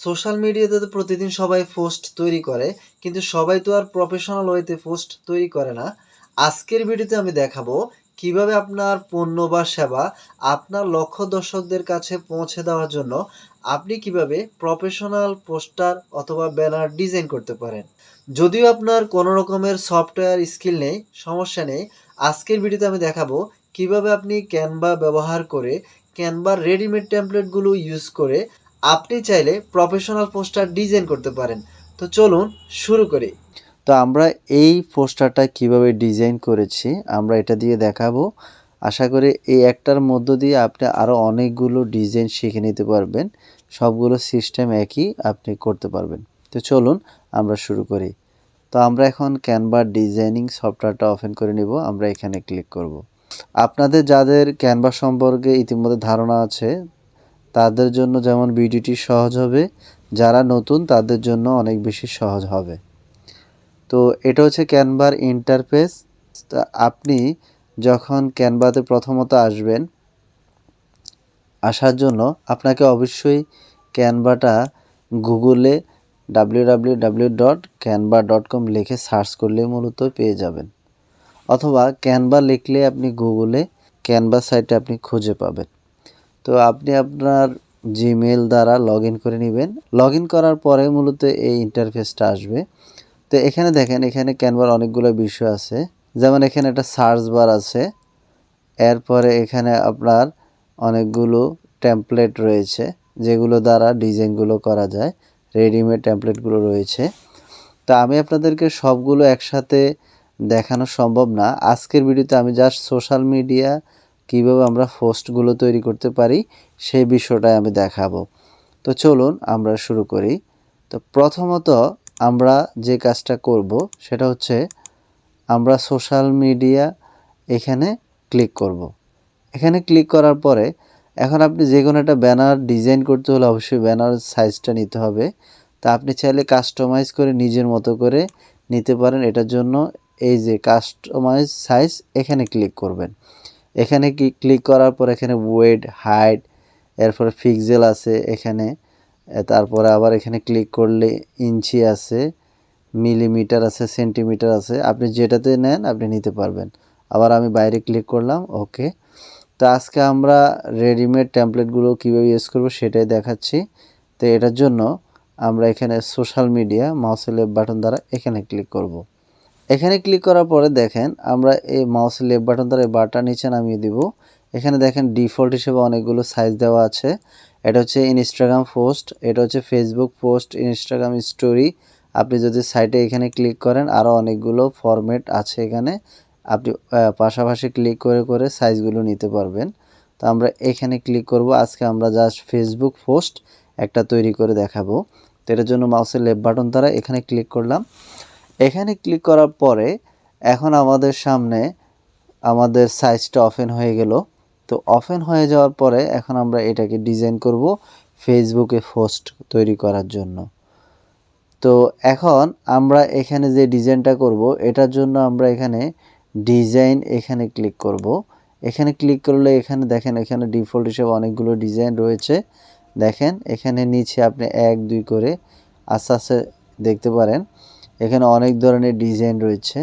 Social মিডিয়াতে তো প্রতিদিন সবাই পোস্ট তৈরি করে, কিন্তু সবাই তো আর প্রফেশনাল ওয়েতে পোস্ট তৈরি করে না। আজকের ভিডিওতে আমি দেখাবো কীভাবে আপনার পণ্য বা সেবা আপনার লক্ষ্য দর্শকদের কাছে পৌঁছে দেওয়ার জন্য আপনি কীভাবে প্রফেশনাল পোস্টার অথবা ব্যানার ডিজাইন করতে পারেন। যদিও আপনার কোনো রকমের সফটওয়্যার স্কিল নেই, সমস্যা নেই, আজকের ভিডিওতে আমি দেখাবো কীভাবে আপনি ক্যানভা ব্যবহার করে ক্যানভার রেডিমেড টেমপ্লেটগুলো ইউজ করে আপনি চাইলে প্রফেশনাল পোস্টার ডিজাইন করতে পারেন। তো চলুন শুরু করি। তো আমরা এই পোস্টারটা কীভাবে ডিজাইন করেছি, আমরা এটা দিয়ে দেখাবো। আশা করি এই একটার মধ্য দিয়ে আপনি আরও অনেকগুলো ডিজাইন শিখে নিতে পারবেন। সবগুলো সিস্টেম একই আপনি করতে পারবেন। তো চলুন আমরা শুরু করি। তো আমরা এখন ক্যানভা ডিজাইনিং সফটওয়্যারটা ওপেন করে নিব, আমরা এখানে ক্লিক করব। আপনাদের যাদের ক্যানভা সম্পর্কে ইতিমধ্যে ধারণা আছে তাদের জন্য যেমন ভিডিওটি সহজ হবে, যারা নতুন তাদের জন্য অনেক বেশি সহজ হবে। তো এটা হচ্ছে ক্যানভার ইন্টারফেস। আপনি যখন ক্যানভাতে প্রথমত আসবেন, আসার জন্য আপনাকে অবশ্যই ক্যানভাটা গুগলে W dot Canva dot com লিখে সার্চ করলে মূলত পেয়ে যাবেন। অথবা ক্যানভা লিখলে আপনি গুগলে ক্যানভা সাইটে আপনি খুঁজে পাবেন। তো আপনি আপনার জিমেল দ্বারা লগ করে নেবেন। লগ করার পরে মূলত এই ইন্টারফেসটা আসবে। তো এখানে দেখেন, এখানে ক্যানভার অনেকগুলো বিষয় আছে। যেমন এখানে একটা সার্চ বার আছে। এরপরে এখানে আপনার অনেকগুলো টেমপ্লেট রয়েছে, যেগুলো দ্বারা ডিজাইনগুলো করা যায়। রেডিমেড টেমপ্লেটগুলো রয়েছে। তো আমি আপনাদেরকে সবগুলো একসাথে দেখানো সম্ভব না। আজকের ভিডিওতে আমি জাস্ট সোশ্যাল মিডিয়া কীভাবে আমরা পোস্টগুলো তৈরি করতে পারি সেই বিষয়টাই আমি দেখাবো। তো চলুন আমরা শুরু করি। তো প্রথমত আমরা যে কাজটা করব সেটা হচ্ছে আমরা সোশ্যাল মিডিয়া এখানে ক্লিক করব। এখানে ক্লিক করার পরে এখন আপনি যে কোনো একটা ব্যানার ডিজাইন করতে হলে অবশ্যই ব্যানার সাইজটা নিতে হবে। তা আপনি চাইলে কাস্টমাইজ করে নিজের মতো করে নিতে পারেন। এটার জন্য এই যে কাস্টমাইজ সাইজ এখানে ক্লিক করবেন। এখানে কি ক্লিক করার পর এখানে ওয়েট হাইট এরপরে ফিক্সেল আছে এখানে তারপরে আবার এখানে ক্লিক করলে ইঞ্চি আছে মিলিমিটার আছে সেন্টিমিটার আছে, আপনি যেটাতে নেন আপনি নিতে পারবেন। আবার আমি বাইরে ক্লিক করলাম ওকে তো আজকে আমরা রেডিমেড ট্যাম্পলেটগুলো কীভাবে ইউজ করব সেটাই দেখাচ্ছি। তো এটার জন্য আমরা এখানে সোশ্যাল মিডিয়া মাউসের বাটন দ্বারা এখানে ক্লিক করব। এখানে ক্লিক করার পরে দেখেন আমরা এই মাউসের লেফট বাটন দ্বারা এই নিচে নামিয়ে দিব। এখানে দেখেন ডিফল্ট হিসেবে অনেকগুলো সাইজ দেওয়া আছে। এটা হচ্ছে ইনস্টাগ্রাম পোস্ট এটা হচ্ছে ফেসবুক পোস্ট ইনস্টাগ্রাম স্টোরি আপনি যদি সাইটে এখানে ক্লিক করেন আরও অনেকগুলো ফরম্যাট আছে এখানে। আপনি পাশাপাশি ক্লিক করে করে সাইজগুলো নিতে পারবেন। তো আমরা এখানে ক্লিক করব। আজকে আমরা জাস্ট ফেসবুক পোস্ট একটা তৈরি করে দেখাবো। তো এটার জন্য মাউসের লেফট বাটন দ্বারা এখানে ক্লিক করলাম। এখানে ক্লিক করার পরে এখন আমাদের সামনে আমাদের সাইজটা ওপেন হয়ে গেল। তো ওপেন হয়ে যাওয়ার পরে এখন আমরা এটাকে ডিজাইন করব ফেসবুকে পোস্ট তৈরি করার জন্য। তো এখন আমরা এখানে যে ডিজাইনটা করব, এটার জন্য আমরা এখানে ডিজাইন এখানে ক্লিক করব। এখানে ক্লিক করলে এখানে দেখেন, এখানে ডিফল্ট হিসেবে অনেকগুলো ডিজাইন রয়েছে। দেখেন, এখানে নিচে আপনি এক, দুই করে আস্তে আস্তে দেখতে পারেন। এখানে অনেক ধরনের ডিজাইন রয়েছে।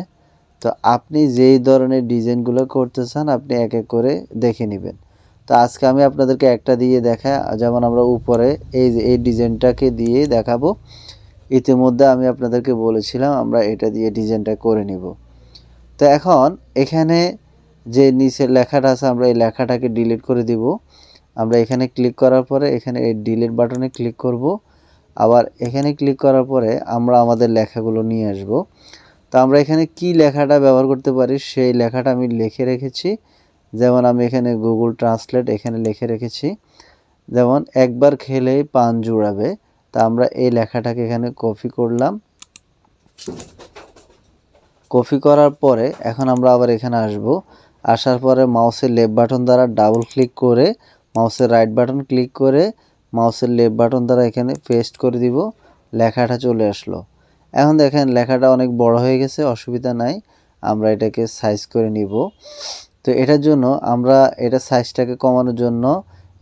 তো আপনি যেই ধরনের ডিজাইনগুলো করতে চান, আপনি এক এক করে দেখে নেবেন। তো আজকে আমি আপনাদেরকে একটা দিয়ে দেখা যেমন আমরা উপরে এই যে, এই ডিজাইনটাকে দিয়ে দেখাবো। ইতিমধ্যে আমি আপনাদেরকে বলেছিলাম, আমরা এটা দিয়ে ডিজাইনটা করে নিব। তো এখন এখানে যে নিচের লেখাটা আছে, আমরা এই লেখাটাকে ডিলিট করে দিব। আমরা এখানে ক্লিক করার পরে এখানে এই ডিলিট বাটনে ক্লিক করব। আবার এখানে ক্লিক করার পরে আমরা আমাদের লেখাগুলো নিয়ে আসব। তো আমরা এখানে কি লেখাটা ব্যবহার করতে পারি সেই লেখাটা আমি লিখে রেখেছি। যেমন আমি এখানে গুগল ট্রান্সলেট এখানে লিখে রেখেছি। যেমন, একবার খেলেই পান জুড়াবে। তা আমরা এই লেখাটাকে এখানে কপি করলাম। কপি করার পরে এখন আমরা আবার এখানে আসব। আসার পরে মাউসের লেফট বাটন দ্বারা ডাবল ক্লিক করে মাউসের রাইট বাটন ক্লিক করে মাউসের লেফট বাটন দ্বারা এখানে পেস্ট করে দিব, লেখাটা চলে আসলো। এখন দেখেন লেখাটা অনেক বড় হয়ে গেছে, অসুবিধা নাই, আমরা এটাকে সাইজ করে নিব। তো এটার জন্য আমরা এটা সাইজটাকে কমানোর জন্য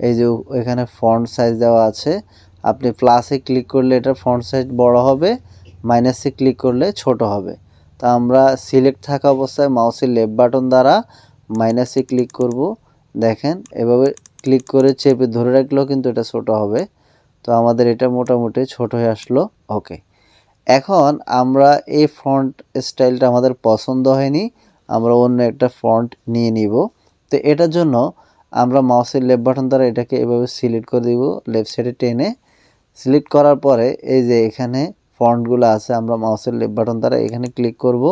এই যে এখানে ফন্ট সাইজ দেওয়া আছে, আপনি প্লাসে ক্লিক করলে এটা ফন্ট সাইজ বড় হবে মাইনাসে ক্লিক করলে ছোট হবে। তা আমরা সিলেক্ট থাকা অবস্থায় মাউসের লেফট বাটন দ্বারা মাইনাসে ক্লিক করব। দেখেন এভাবে ক্লিক করে চেপে ধরে রাখলেও কিন্তু এটা ছোট হবে। তো আমাদের এটা মোটামুটি ছোট হয়ে আসলো। ওকে এখন আমরা এই ফন্ট স্টাইলটা আমাদের পছন্দ হয়নি, আমরা অন্য একটা ফন্ট নিয়ে নিব। তো এটার জন্য আমরা মাউসের লেফট বাটন দ্বারা এটাকে এভাবে সিলেক্ট করে দিব লেফট সাইডে টেনে। সিলেক্ট করার পরে এই যে এখানে ফন্টগুলো আছে, আমরা মাউসের লেফট বাটন দ্বারা এখানে ক্লিক করব।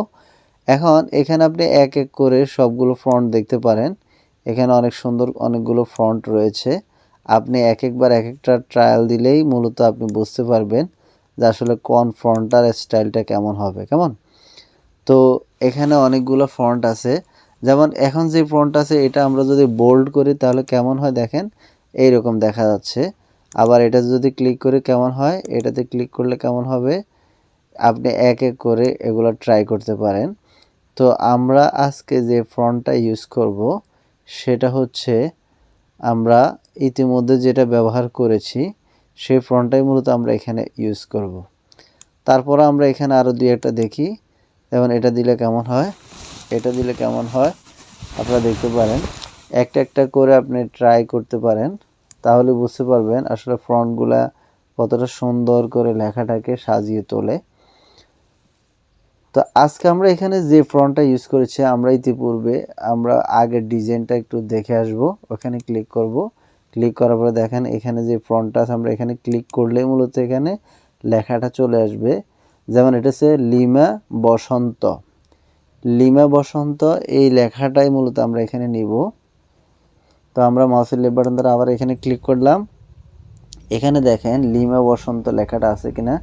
এখন এখানে আপনি এক এক করে সবগুলো ফ্রন্ট দেখতে পারেন। এখানে অনেক সুন্দর অনেকগুলো ফ্রন্ট রয়েছে। আপনি এক একবার এক একটা ট্রায়াল দিলেই মূলত আপনি বুঝতে পারবেন যে আসলে কোন ফ্রন্টটার স্টাইলটা কেমন হবে, কেমন? তো এখানে অনেকগুলো ফ্রন্ট আছে। যেমন এখন যে ফন্ট আছে, এটা আমরা যদি বোল্ড করি তাহলে কেমন হয় দেখেন? এই রকম দেখা যাচ্ছে। আবার এটা যদি ক্লিক করে কেমন হয়? এটাতে ক্লিক করলে কেমন হবে? আপনি এক এক করে এগুলো ট্রাই করতে পারেন। তো আমরা আজকে যে ফন্টটা ইউজ করব সেটা হচ্ছে আমরা ইতিমধ্যে যেটা ব্যবহার করেছি, সেই ফ্রন্টটাই মূলত আমরা এখানে ইউজ করব। তারপর আমরা এখানে আরও দুই একটা দেখি। যেমন এটা দিলে কেমন হয়, এটা দিলে কেমন হয়, আপনারা দেখতে পারেন। একটা একটা করে আপনি ট্রাই করতে পারেন, তাহলে বুঝতে পারবেন আসলে ফ্রন্টগুলা কতটা সুন্দর করে লেখাটাকে সাজিয়ে তোলে। তো আজকে আমরা এখানে যে ফ্রন্টটা ইউজ করেছি, আমরা ইতিপূর্বে আমরা আগের ডিজাইনটা একটু দেখে আসব। ওখানে ক্লিক করব। ক্লিক করার পরে দেখেন এখানে যে ফ্রন্টটা আছে, আমরা এখানে ক্লিক করলে মূলত এখানে লেখাটা চলে আসবে। যেমন এটা হচ্ছে লিমা বসন্ত। লিমা বসন্ত, এই লেখাটাই মূলত আমরা এখানে নিব। তো আমরা মাউসের লেফট বাটন দ্বারা আবার এখানে ক্লিক করলাম। এখানে দেখেন লিমা বসন্ত লেখাটা আছে কিনা।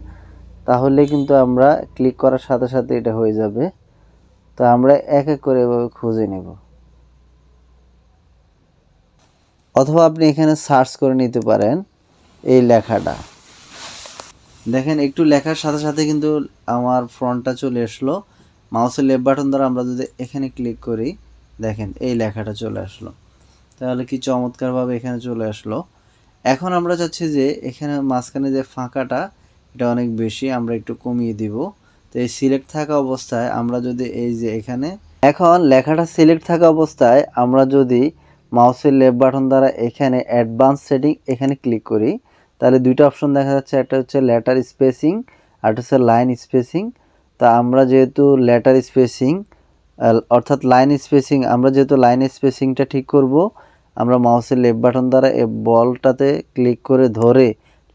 তাহলে কিন্তু আমরা ক্লিক করার সাথে সাথে এটা হয়ে যাবে। তো আমরা এক এক করে এভাবে খুঁজে নেব। অথবা আপনি এখানে সার্চ করে নিতে পারেন এই লেখাটা। দেখেন একটু লেখার সাথে সাথে কিন্তু আমার ফ্রন্টটা চলে আসলো। মাউসের লেফট বাটন দ্বারা আমরা যদি এখানে ক্লিক করি, দেখেন এই লেখাটা চলে আসলো। তাহলে কি চমৎকারভাবে এখানে চলে আসলো। এখন আমরা চাচ্ছি যে এখানে মাঝখানে যে ফাঁকাটা এটা অনেক বেশি, আমরা একটু কমিয়ে দিব। তো এই সিলেক্ট থাকা অবস্থায় আমরা যদি এই যে এখানে, এখন লেখাটা সিলেক্ট থাকা অবস্থায় আমরা যদি মাউসের লেফট বাটন দ্বারা এখানে অ্যাডভান্স সেটিং এখানে ক্লিক করি, তাহলে দুইটা অপশন দেখা যাচ্ছে। একটা হচ্ছে লেটার স্পেসিং আর হচ্ছে লাইন স্পেসিং তা আমরা যেহেতু লেটার স্পেসিং অর্থাৎ লাইন স্পেসিং আমরা যেহেতু লাইন স্পেসিংটা ঠিক করব, আমরা মাউসের লেফট বাটন দ্বারা এই বলটাতে ক্লিক করে ধরে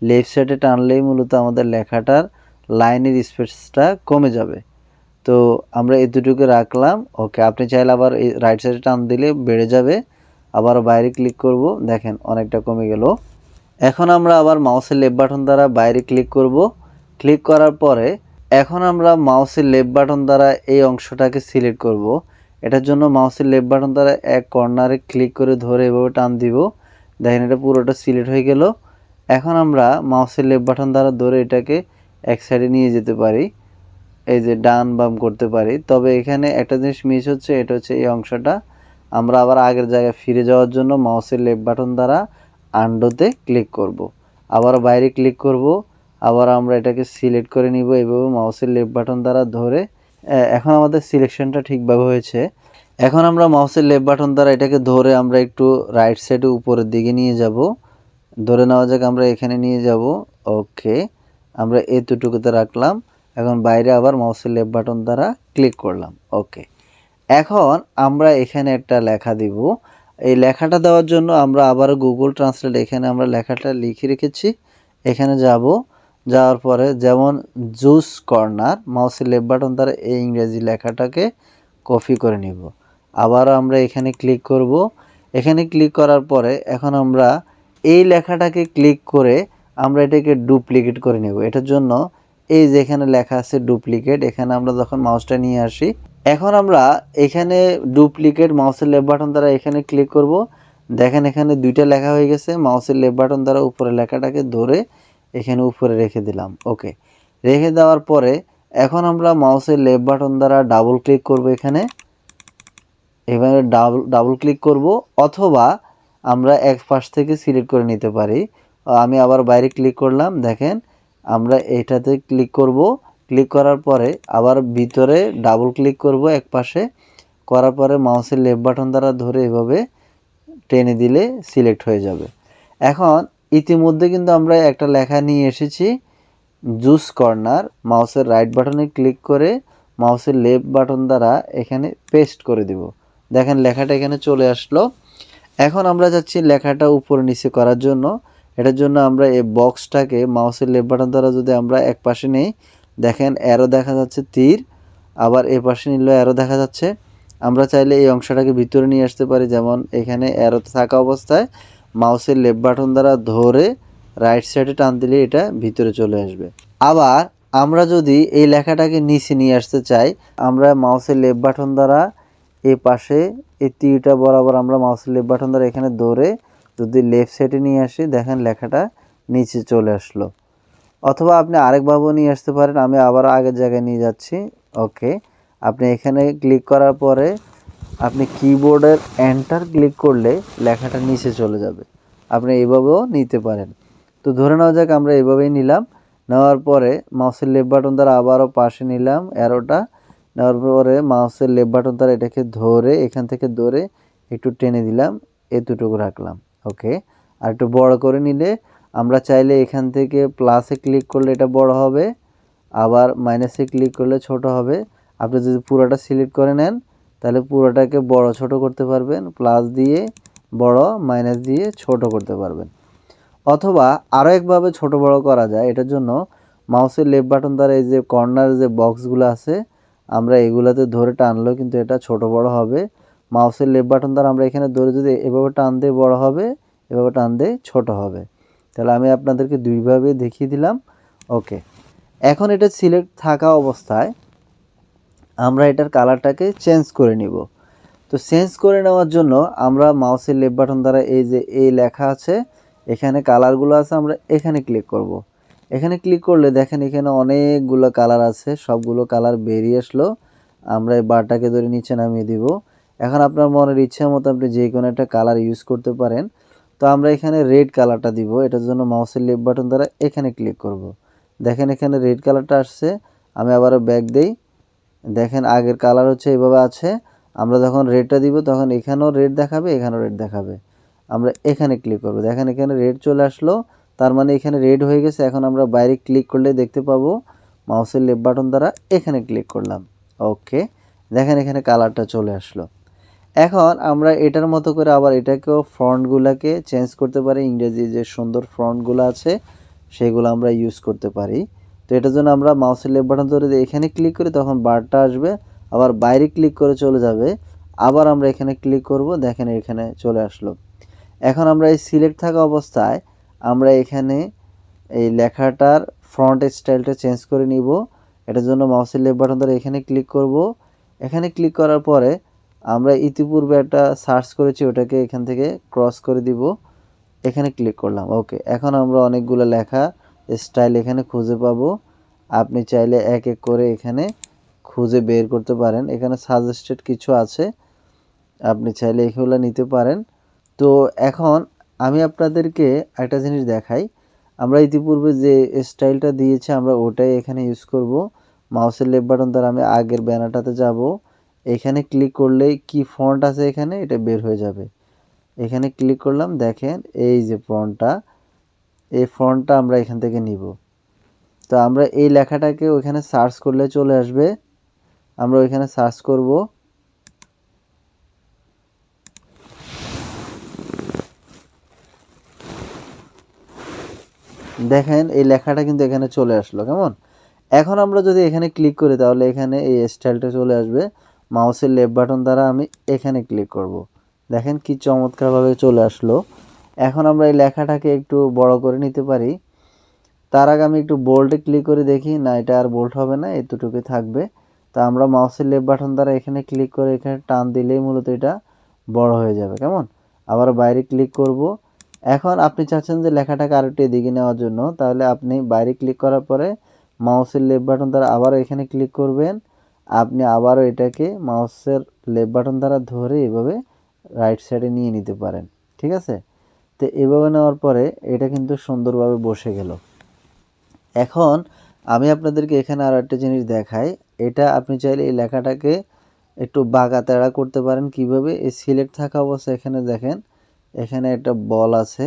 লেফট সাইডে টানলেই মূলত আমাদের লেখাটার লাইনের স্পেসটা কমে যাবে। তো আমরা এতটুকু রাখলাম ওকে আপনি চাইলে আবার এই রাইট সাইডে টান দিলে বেড়ে যাবে। আবার বাইরে ক্লিক করব, দেখেন অনেকটা কমে গেল। এখন আমরা আবার মাউসের লেফট বাটন দ্বারা বাইরে ক্লিক করব। ক্লিক করার পরে এখন আমরা মাউসের লেফট বাটন দ্বারা এই অংশটাকে সিলেক্ট করব। এটার জন্য মাউসের লেফট বাটন দ্বারা এক কর্নারে ক্লিক করে ধরে এভাবে টান দিব। দেখেন এটা পুরোটা সিলেক্ট হয়ে গেল। এখন আমরা মাউসের লেফট বাটন দ্বারা ধরে এটাকে এক সাইডে নিয়ে যেতে পারি। এই যে ডান বাম করতে পারি। তবে এখানে একটা জিনিস মিস হচ্ছে, এটা হচ্ছে এই অংশটা। আমরা আবার আগের জায়গায় ফিরে যাওয়ার জন্য মাউসের লেফট বাটন দ্বারা আন্ডোতে ক্লিক করব। আবার বাইরে ক্লিক করব। আবার আমরা এটাকে সিলেক্ট করে নিব। এইভাবে মাউসের লেফট বাটন দ্বারা ধরে এখন আমাদের সিলেকশনটা ঠিকভাবে হয়েছে। এখন আমরা মাউসের লেফট বাটন দ্বারা এটাকে ধরে আমরা একটু রাইট সাইডে উপরের দিকে নিয়ে যাব। ধরে নেওয়া যাক আমরা এখানে নিয়ে যাব। ওকে আমরা এতটুকুতে রাখলাম। এখন বাইরে আবার মাউসের লেফট বাটন দ্বারা ক্লিক করলাম। ওকে এখন আমরা এখানে একটা লেখা দিব। এই লেখাটা দেওয়ার জন্য আমরা আবার গুগল ট্রান্সলেট এখানে আমরা লেখাটা লিখে রেখেছি। এখানে যাব। যাওয়ার পরে যেমন জুস কর্নার মাউসের লেফট বাটন দ্বারা এই ইংরেজি লেখাটাকে কপি করে নিব। আবার আমরা এখানে ক্লিক করব। এখানে ক্লিক করার পরে এখন আমরা এই লেখাটাকে ক্লিক করে আমরা এটাকে ডুপ্লিকেট করে নেব। এটার জন্য এই যে এখানে লেখা আছে ডুপ্লিকেট এখানে আমরা যখন মাউসটা নিয়ে আসি, এখন আমরা এখানে ডুপ্লিকেট মাউসের লেফট বাটন দ্বারা এখানে ক্লিক করব। দেখেন এখানে দুইটা লেখা হয়ে গেছে মাউসের লেফট বাটন দ্বারা উপরে লেখাটাকে ধরে এখানে উপরে রেখে দিলাম। ওকে রেখে দেওয়ার পরে এখন আমরা মাউসের লেফট বাটন দ্বারা ডাবল ক্লিক করব এখানে। এবারে ডাবল ডাবল ক্লিক করব, অথবা আমরা এক পাশ থেকে সিলেক্ট করে নিতে পারি। আমি আবার বাইরে ক্লিক করলাম, দেখেন, আমরা এটাতে ক্লিক করব। ক্লিক করার পরে আবার ভিতরে ডাবল ক্লিক করব এক পাশে। করার পরে মাউসের লেফট বাটন দ্বারা ধরে এভাবে টেনে দিলে সিলেক্ট হয়ে যাবে। এখন ইতিমধ্যে কিন্তু আমরা একটা লেখা নিয়ে এসেছি জুস কর্নার মাউসের রাইট বাটনে ক্লিক করে মাউসের লেফট বাটন দ্বারা এখানে পেস্ট করে দিব। দেখেন লেখাটা এখানে চলে আসলো। এখন আমরা যাচ্ছি লেখাটা উপর নিচে করার জন্য। এটার জন্য আমরা এই বক্সটাকে মাউসের লেফট বাটন দ্বারা যদি আমরা এক পাশে নেই, দেখেন অ্যারো দেখা যাচ্ছে তীর, আবার এ পাশে নিলেও অ্যারো দেখা যাচ্ছে। আমরা চাইলে এই অংশটাকে ভিতরে নিয়ে আসতে পারি, যেমন এখানে অ্যারো থাকা অবস্থায় মাউসের লেফট বাটন দ্বারা ধরে রাইট সাইডে টান দিলে এটা ভিতরে চলে আসবে। আবার আমরা যদি এই লেখাটাকে নিচে নিয়ে আসতে চাই, আমরা মাউসের লেফট বাটন দ্বারা এই পাশে, এই তীরটা বরাবর আমরা মাউসের লেফট বাটন দ্বারা এখানে ধরে যদি লেফট সাইডে নিয়ে আসি, দেখেন লেখাটা নিচে চলে আসলো। অথবা আপনি আরেকভাবেও নিয়ে আসতে পারেন, আমি আবার আগের জায়গায় নিয়ে যাচ্ছি। ওকে আপনি এখানে ক্লিক করার পরে আপনি কিবোর্ডের এন্টার ক্লিক করলে লেখাটা নিচে চলে যাবে। আপনি এইভাবেও নিতে পারেন। তো ধরে নেওয়া যাক, আমরা এইভাবেই নিলাম। নেওয়ার পরে মাউসের লেফট বাটন দ্বারা আবারও পাশে নিলাম অ্যারোটা নেওয়ার পরে মাউসের লেফট বাটন দ্বারা এটাকে ধরে, এখান থেকে ধরে একটু টেনে দিলাম এতটুকু রাখলাম, ওকে? আর একটু বড় করে নিলে আমরা চাইলে এখান থেকে প্লাসে ক্লিক করলে এটা বড় হবে, আবার মাইনাসে ক্লিক করলে ছোট হবে। আপনি যদি পুরোটা সিলেক্ট করে নেন, তাহলে পুরোটাকে বড় ছোট করতে পারবেন প্লাস দিয়ে বড় মাইনাস দিয়ে ছোট করতে পারবেন। অথবা আরও একভাবে ছোট বড় করা যায়, এটার জন্য মাউসের লেফট বাটন দ্বারা এই যে কর্নার যে বক্সগুলো আছে আমরা এগুলাতে ধরে টানলেও কিন্তু এটা ছোট বড় হবে। মাউসের লেফট বাটন দ্বারা আমরা এখানে ধরে যদি এভাবে টান দিয়ে বড় হবে, এভাবে টান দিয়ে ছোট হবে। তাহলে আমি আপনাদেরকে দুইভাবে দেখিয়ে দিলাম। ওকে এখন এটা সিলেক্ট থাকা অবস্থায় আমরা এটার কালারটাকে চেঞ্জ করে নিব। তো চেঞ্জ করে নেওয়ার জন্য আমরা মাউসের লেফট বাটন দ্বারা এই যে এই লেখা আছে, এখানে কালারগুলো আছে, আমরা এখানে ক্লিক করব। এখানে ক্লিক করলে দেখেন এখানে অনেকগুলো কালার আছে, সবগুলো কালার বেরিয়ে আসলো। আমরা এই বারটাকে ধরে নিচে নামিয়ে দিব। এখন আপনার মনের ইচ্ছা মতো আপনি যে কোনো একটা কালার ইউজ করতে পারেন। তো আমরা এখানে রেড কালারটা দিব, এটার জন্য মাউসের লেফট বাটন দ্বারা এখানে ক্লিক করব। দেখেন এখানে রেড কালারটা আসছে, আমি আবারও ব্যাক দেই। দেখেন আগের কালার হচ্ছে এভাবে আছে। আমরা যখন রেডটা দিব, তখন এখানেও রেড দেখাবে, এখানেও রেড দেখাবে। আমরা এখানে ক্লিক করব। দেখেন এখানে রেড চলে আসলো। তার মানে এখানে রেড হয়ে গেছে। এখন আমরা বাইরে ক্লিক করলে দেখতে পাবো মাউসের লেফট বাটন দ্বারা এখানে ক্লিক করলাম। ওকে দেখেন এখানে কালারটা চলে আসলো। এখন আমরা এটার মতো করে আবার এটাকেও ফ্রন্টগুলোকে চেঞ্জ করতে পারি। ইংরেজি যে সুন্দর ফ্রন্টগুলো আছে, সেগুলো আমরা ইউজ করতে পারি। তো এটার জন্য আমরা মাউসের লেফট বাটন ধরে এখানে ক্লিক করি, তখন বারটা আসবে। আবার বাইরে ক্লিক করে চলে যাবে। আবার আমরা এখানে ক্লিক করব। দেখেন এখানে চলে আসলো। এখন আমরা এই সিলেক্ট থাকা অবস্থায় আমরা এখানে এই লেখাটার ফ্রন্ট স্টাইলটা চেঞ্জ করে নিব। এটার জন্য মাউসের লেফট বাটন ধরে এখানে ক্লিক করব। এখানে ক্লিক করার পরে আমরা ইতিপূর্বে একটা সার্চ করেছি, ওটাকে এখান থেকে ক্রস করে দিব। এখানে ক্লিক করলাম ওকে এখন আমরা অনেকগুলো লেখা স্টাইল এখানে খুঁজে পাবো। আপনি চাইলে এক এক করে এখানে খুঁজে বের করতে পারেন। এখানে সাজেস্টেড কিছু আছে, আপনি চাইলে এগুলো নিতে পারেন। তো এখন আমি আপনাদেরকে একটা জিনিস দেখাই। আমরা ইতিপূর্বে যে স্টাইলটা দিয়েছি, আমরা ওটাই এখানে ইউজ করব। মাউসের লেফট বাটন দ্বারা আমি আগের ব্যানারটাতে যাব। এখানে ক্লিক করলেই কি ফন্ট আছে এখানে, এটা বের হয়ে যাবে। এখানে ক্লিক করলাম, দেখেন এই যে ফন্টটা এই ফন্টটা আমরা এখান থেকে নিব। তো আমরা এই লেখাটাকে ওইখানে সার্চ করলে চলে আসবে। আমরা ওইখানে সার্চ করব। দেখেন, এই লেখাটা কিন্তু এখানে চলে আসলো, কেমন? এখন আমরা যদি এখানে ক্লিক করি, তাহলে এখানে এই স্টাইলটা চলে আসবে। মাউসের লেফট বাটন দ্বারা আমি এখানে ক্লিক করব। দেখেন কি চমৎকারভাবে চলে আসলো। এখন আমরা এই লেখাটাকে একটু বড় করে নিতে পারি। তার আগে আমি একটু বোল্ডে ক্লিক করে দেখি। না, এটা আর বোল্ড হবে না, এতটুকুই থাকবে। তো আমরা মাউসের লেফট বাটন দ্বারা এখানে ক্লিক করে এখানে টান দিলেই মূলত এটা বড় হয়ে যাবে, কেমন? আবার বাইরে ক্লিক করব। এখন আপনি চাচ্ছেন যে লেখাটাকে আরেকটু এদিকে নেওয়ার জন্য, তাহলে আপনি বাইরে ক্লিক করার পরে মাউসের লেফট বাটন দ্বারা আবারও এখানে ক্লিক করবেন। আপনি আবারও এটাকে মাউসের লেফট বাটন দ্বারা ধরে এভাবে রাইট সাইডে নিয়ে নিতে পারেন, ঠিক আছে? তো এভাবে নেওয়ার পরে এটা কিন্তু সুন্দরভাবে বসে গেল। এখন আমি আপনাদেরকে এখানে আরও একটা জিনিস দেখাই। এটা আপনি চাইলে এই লেখাটাকে একটু বাঁকা তেড়া করতে পারেন। কীভাবে? এই সিলেক্ট থাকা অবস্থায় এখানে দেখেন এখানে একটা বল আছে।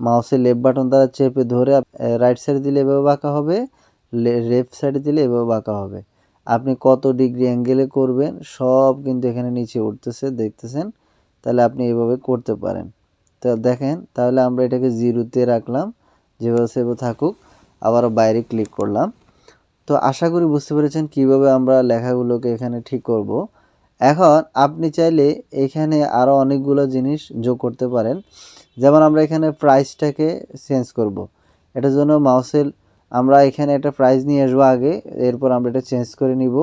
মাউসের লেফট বাটন দ্বারা চেপে ধরে রাইট সাইডে দিলে এভাবে বাঁকা হবে লেফট সাইডে দিলে এভাবে বাঁকা হবে। আপনি কত ডিগ্রি অ্যাঙ্গেলে করবেন, সব কিন্তু এখানে নিচে উঠতেছে, দেখতেছেন? তাহলে আপনি এভাবে করতে পারেন। তো দেখেন, তাহলে আমরা এটাকে জিরোতে রাখলাম, যেভাবে সেভাবে থাকুক। আবার বাইরে ক্লিক করলাম। তো আশা করি বুঝতে পেরেছেন কীভাবে আমরা লেখাগুলোকে এখানে ঠিক করব। এখন আপনি চাইলে এখানে আরও অনেকগুলো জিনিস যোগ করতে পারেন। যেমন আমরা এখানে প্রাইসটাকে চেঞ্জ করব। এটার জন্য মাউসেল আমরা এখানে একটা প্রাইস নিয়ে আসব আগে, এরপর আমরা এটা চেঞ্জ করে নিব।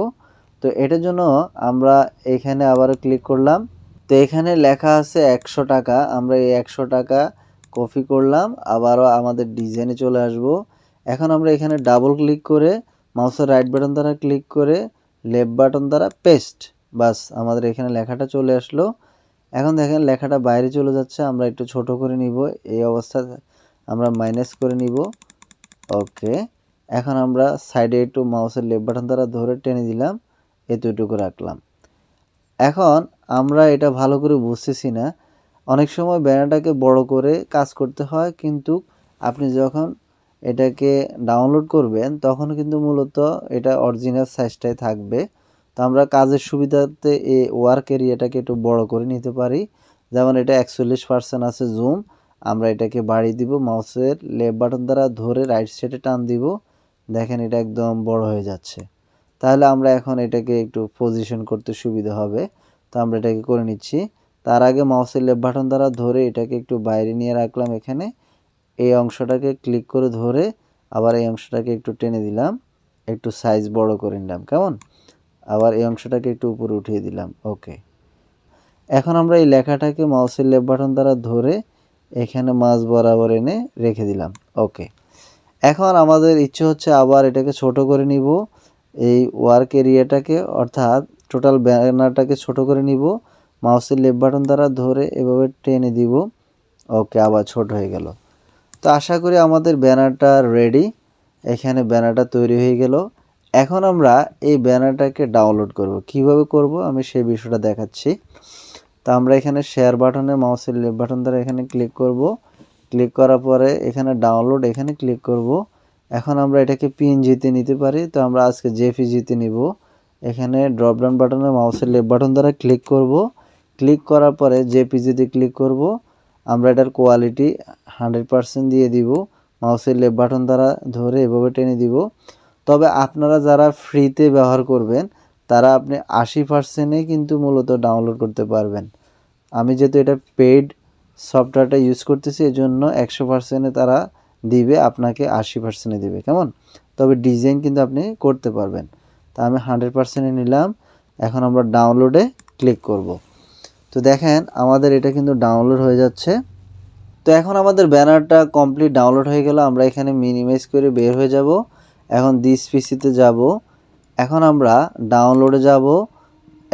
তো এটার জন্য আমরা এখানে আবারও ক্লিক করলাম। তো এখানে লেখা আছে একশো টাকা। আমরা এই একশো টাকা কপি করলাম। আবারও আমাদের ডিজাইনে চলে আসব। এখন আমরা এখানে ডাবল ক্লিক করে মাউসের রাইট বাটন দ্বারা ক্লিক করে লেফট বাটন দ্বারা পেস্ট বাস, আমাদের এখানে লেখাটা চলে আসলো। এখন দেখেন লেখাটা বাইরে চলে যাচ্ছে, আমরা একটু ছোট করে নিব। এই অবস্থা, আমরা মাইনাস করে নিব। ওকে এখন আমরা সাইডে একটু মাউসের লেফট বাটন দ্বারা ধরে টেনে দিলাম, এতটুকু রাখলাম। এখন আমরা এটা ভালো করে বুঝতেছি না। অনেক সময় ব্যানারটাকে বড় করে কাজ করতে হয়, কিন্তু আপনি যখন এটাকে ডাউনলোড করবেন, তখন কিন্তু মূলত এটা অরিজিনাল সাইজটাই থাকবে। তো আমরা কাজের সুবিধাতে এই ওয়ার্ক এরিয়াটাকে একটু বড় করে নিতে পারি। যেমন এটা একচল্লিশ পার্সেন্ট আছে জুম আমরা এটাকে বাড়িয়ে দিব, মাউসের লেফট বাটন দ্বারা ধরে রাইট সাইডে টান দিব। দেখেন এটা একদম বড় হয়ে যাচ্ছে। তাহলে আমরা এখন এটাকে একটু পজিশন করতে সুবিধা হবে। তো আমরা এটাকে করে নিচ্ছি। তার আগে মাউসের লেফট বাটন দ্বারা ধরে এটাকে একটু বাইরে নিয়ে রাখলাম এখানে। এই অংশটাকে ক্লিক করে ধরে আবার এই অংশটাকে একটু টেনে দিলাম। একটু সাইজ বড় করে নিলাম। কেমন? আবার এই অংশটাকে একটু উপরে উঠিয়ে দিলাম ওকে এখন আমরা এই লেখাটাকে মাউসের লেফট বাটন দ্বারা ধরে এখানে মাছ বরাবর এনে রেখে দিলাম ওকে এখন আমাদের ইচ্ছে হচ্ছে আবার এটাকে ছোট করে নিব, এই ওয়ার্ক এরিয়াটাকে অর্থাৎ টোটাল ব্যানারটাকে ছোট করে নিব, মাউসের লেফট বাটন দ্বারা ধরে এভাবে টেনে দিব ওকে আবার ছোট হয়ে গেল। তো আশা করি আমাদের ব্যানারটা রেডি এখানে ব্যানারটা তৈরি হয়ে গেল। এখন আমরা এই ব্যানারটাকে ডাউনলোড করব। কীভাবে করব? আমি সেই বিষয়টা দেখাচ্ছি। তো আমরা এখানে শেয়ার বাটনে মাউসের লেফট বাটন দ্বারা এখানে ক্লিক করব। ক্লিক করার পরে এখানে ডাউনলোড এখানে ক্লিক করব। এখন আমরা এটাকে পিএনজিতে নিতে পারি। তো আমরা আজকে জেপিজিতে নিব। এখানে ড্রপ ডাউন বাটনে মাউসের লেফট বাটন দ্বারা ক্লিক করব। ক্লিক করার পরে জেপিজিতে ক্লিক করব। আমরা এটার কোয়ালিটি হান্ড্রেড পারসেন্ট দিয়ে দিব। মাউসের লেফট বাটন দ্বারা ধরে এভাবে টেনে দিব। তবে আপনারা যারা ফ্রিতে ব্যবহার করবেন, তারা আপনি আশি পার্সেন্টে কিন্তু মূলত ডাউনলোড করতে পারবেন। আমি যেহেতু এটা পেইড সফটওয়্যারটা ইউজ করতেছি এই জন্য একশো পার্সেন্টে তারা দিবে, আপনাকে আশি পার্সেন্টে দিবে, কেমন? তবে ডিজাইন কিন্তু আপনি করতে পারবেন। তা আমি হান্ড্রেড পার্সেন্টে নিলাম, এখন আমরা ডাউনলোডে ক্লিক করব। তো দেখেন, আমাদের এটা কিন্তু ডাউনলোড হয়ে যাচ্ছে। তো এখন আমাদের ব্যানারটা কমপ্লিট ডাউনলোড হয়ে গেল, আমরা এখানে মিনিমাইজ করে বের হয়ে যাব। এখন দিস পিসিতে যাব, এখন আমরা ডাউনলোডে যাব,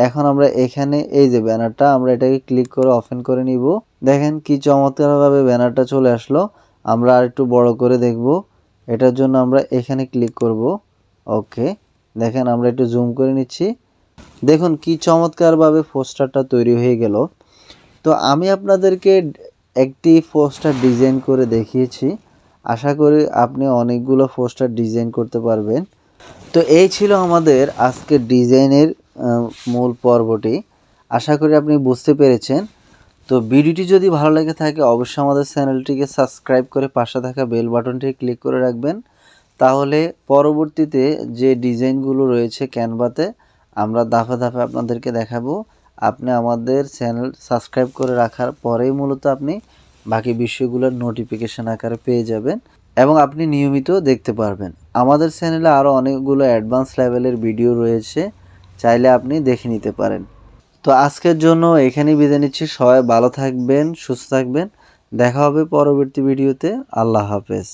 এখন আমরা এখানে এই যে ব্যানারটা, আমরা এটাকে ক্লিক করে ওপেন করে নিব। দেখেন কি চমৎকারভাবে ব্যানারটা চলে আসলো, আমরা আর একটু বড় করে দেখব। এটার জন্য আমরা এখানে ক্লিক করব। ওকে দেখেন আমরা একটু জুম করে নিচ্ছি। দেখুন কি চমৎকারভাবে পোস্টারটা তৈরি হয়ে গেল। তো আমি আপনাদেরকে একটি পোস্টার ডিজাইন করে দেখিয়েছি। আশা করি আপনি অনেকগুলো পোস্টার ডিজাইন করতে পারবেন। তো এই ছিল আমাদের আজকের ডিজাইনের মূল পর্বটি। আশা করি আপনি বুঝতে পেরেছেন। তো ভিডিওটি যদি ভালো লেগে থাকে, অবশ্যই আমাদের চ্যানেলটিকে সাবস্ক্রাইব করে পাশে থাকা বেল বাটনটি ক্লিক করে রাখবেন। তাহলে পরবর্তীতে যে ডিজাইনগুলো রয়েছে ক্যানভাতে, আমরা ধাপে ধাপে আপনাদেরকে দেখাবো। আপনি আমাদের চ্যানেল সাবস্ক্রাইব করে রাখার পরেই মূলত আপনি বাকি বিষয়গুলোর নোটিফিকেশান আকারে পেয়ে যাবেন এবং আপনি নিয়মিত দেখতে পারবেন। আমাদের চ্যানেলে আরও অনেকগুলো অ্যাডভান্স লেভেলের ভিডিও রয়েছে, চাইলে আপনি দেখে নিতে পারেন। তো আজকের জন্য এখানেই বিদায় নিচ্ছি। সবাই ভালো থাকবেন, সুস্থ থাকবেন। দেখা হবে পরবর্তী ভিডিওতে আল্লাহ হাফেজ।